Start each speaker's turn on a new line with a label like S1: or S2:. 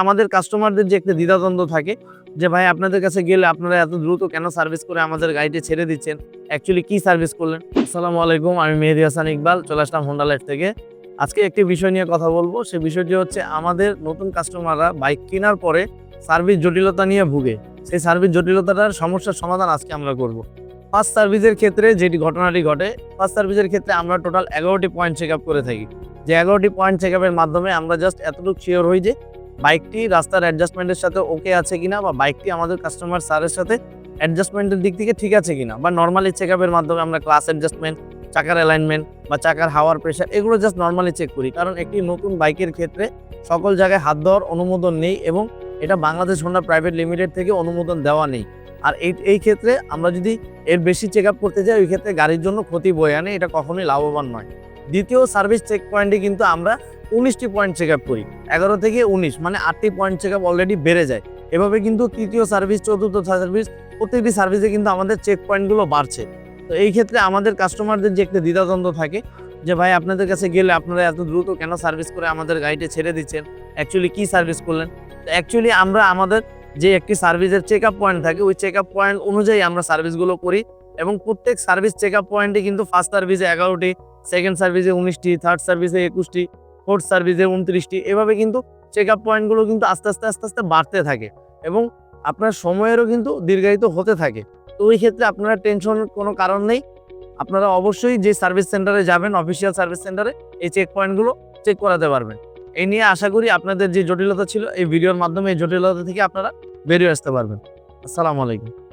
S1: আমাদের কাস্টমারদের যে একটা দ্বিধাদ্বন্দ্ব থাকে, যে ভাই আপনাদের কাছে গেলে আপনারা এত দ্রুত কেন সার্ভিস করে আমাদের গাড়িটি ছেড়ে দিচ্ছেন? অ্যাকচুয়ালি কি সার্ভিস করলেন? আসসালামু আলাইকুম, আমি মেহেদি হাসান ইকবাল, চলে আসলাম হোন্ডা লাইফ থেকে। আজকে একটি বিষয় নিয়ে কথা বলব সেই বিষয়টি হচ্ছে আমাদের নতুন কাস্টমাররা বাইক কেনার পরে সার্ভিস জটিলতা নিয়ে ভুগে। সেই সার্ভিস জটিলতাটার সমস্যার সমাধান আজকে আমরা করব। ফার্স্ট সার্ভিসের ক্ষেত্রে যেটি ঘটনাটি ঘটে ফার্স্ট সার্ভিসের ক্ষেত্রে আমরা টোটাল এগারোটি পয়েন্ট চেক করে থাকি। যে এগারোটি পয়েন্ট চেক মাধ্যমে আমরা জাস্ট এতটুকু শিওর হই যে বাইকটি রাস্তার অ্যাডজাস্টমেন্টের সাথে ওকে আছে কিনা বা বাইকটি আমাদের কাস্টমার স্যারের সাথে অ্যাডজাস্টমেন্টের দিক থেকে ঠিক আছে কিনা বা নর্মালি চেক আপের মাধ্যমে আমরা ক্লাস অ্যাডজাস্টমেন্ট চাকার অ্যালাইনমেন্ট বা চাকার হাওয়ার প্রেশার এগুলো জাস্ট নর্মালি চেক করি। কারণ একটি নতুন বাইকের ক্ষেত্রে সকল জায়গায় হাত দেওয়ার অনুমোদন নেই এবং এটা বাংলাদেশ হোন্ডা প্রাইভেট লিমিটেড থেকে অনুমোদন দেওয়া নেই। আর এই এই ক্ষেত্রে আমরা যদি এর বেশি চেক আপ করতে যাই, ওই ক্ষেত্রে গাড়ির জন্য ক্ষতি বয়ে আনে, এটা কখনোই লাভবান নয়। দ্বিতীয় সার্ভিস চেক পয়েন্টে কিন্তু আমরা উনিশটি পয়েন্ট চেক আপ করি। এগারো থেকে উনিশ মানে আটটি পয়েন্ট চেক আপ অলরেডি বেড়ে যায়। এভাবে কিন্তু তৃতীয় সার্ভিস চতুর্থ সার্ভিস প্রত্যেকটি সার্ভিসে কিন্তু আমাদের চেক পয়েন্টগুলো বাড়ছে। তো এই ক্ষেত্রে আমাদের কাস্টমারদের যে একটা দ্বিধাদ্বন্দ্ব থাকে, যে ভাই আপনাদের কাছে গেলে আপনারা এত দ্রুত কেন সার্ভিস করে আমাদের গাড়িটা ছেড়ে দিচ্ছেন? অ্যাকচুয়ালি কি সার্ভিস করলেন? তো অ্যাকচুয়ালি আমরা আমাদের যে একটি সার্ভিসের চেক আপ পয়েন্ট থাকে, ওই চেক আপ পয়েন্ট অনুযায়ী আমরা সার্ভিসগুলো করি এবং প্রত্যেক সার্ভিস চেক আপ পয়েন্টে কিন্তু ফার্স্ট সার্ভিসে এগারোটি সেকেন্ড সার্ভিসে উনিশটি থার্ড সার্ভিসে একুশটি ফোর্থ সার্ভিসে উনত্রিশটি। এভাবে কিন্তু চেক আপ পয়েন্টগুলো কিন্তু আস্তে আস্তে আস্তে আস্তে বাড়তে থাকে এবং আপনার সময়েরও কিন্তু দীর্ঘায়িত হতে থাকে। তো ওই ক্ষেত্রে আপনারা টেনশন কোনো কারণ নেই। আপনারা অবশ্যই যে সার্ভিস সেন্টারে যাবেন অফিসিয়াল সার্ভিস সেন্টারে এই চেক পয়েন্টগুলো চেক করাতে পারবেন। এই নিয়ে আশা করি আপনাদের যে জটিলতা ছিল, এই ভিডিওর মাধ্যমে এই জটিলতা থেকে আপনারা বেরিয়ে আসতে পারবেন। আসসালামু আলাইকুম।